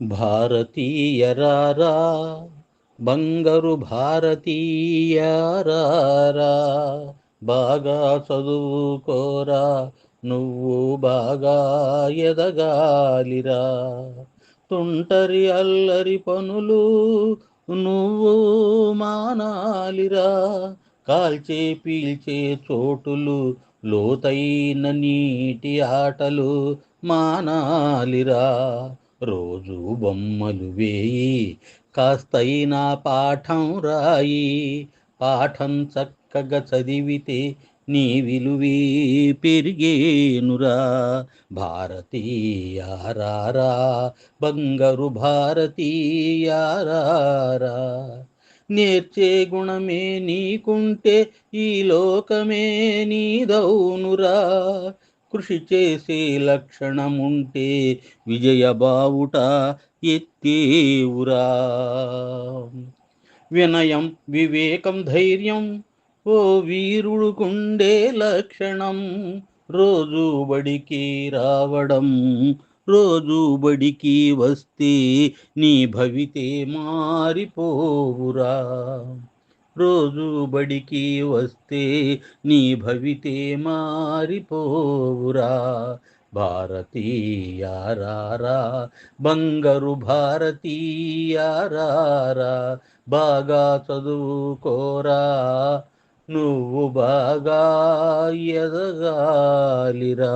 భారతీయరారా బంగారు భారతీయరారా బాగా చదువుకోరా నువ్వు బాగా ఎదగాలిరా తుంటరి అల్లరి పనులు నువ్వు మానాలిరా కాల్చే పీల్చే చోటులు లోతైన నీటి ఆటలు మానాలిరా రోజు బొమ్మలు వేయి కాస్తైనా పాఠం రాయి. పాఠం చక్కగా చదివితే నీ విలువి పెరిగేనురా. భారతీయారారా బంగారు భారతీయారారా నేర్చే గుణమే నీకుంటే ఈ లోకమే నీదౌనురా కృషి చేసే లక్షణముంటే విజయ బావుట ఎత్తేవురా వినయం వివేకం ధైర్యం ఓ వీరుడుకుండే లక్షణం రోజు బడికి రావడం రోజు బడికి వస్తే నీ భవితే మారిపోవురా. రోజు బడికి వస్తే నీ భవితే మారిపోవురా. భారతీయారారా బంగారు భారతీయారారా బాగా చదువుకోరా. నువ్వు బాగా ఎదగాలిరా.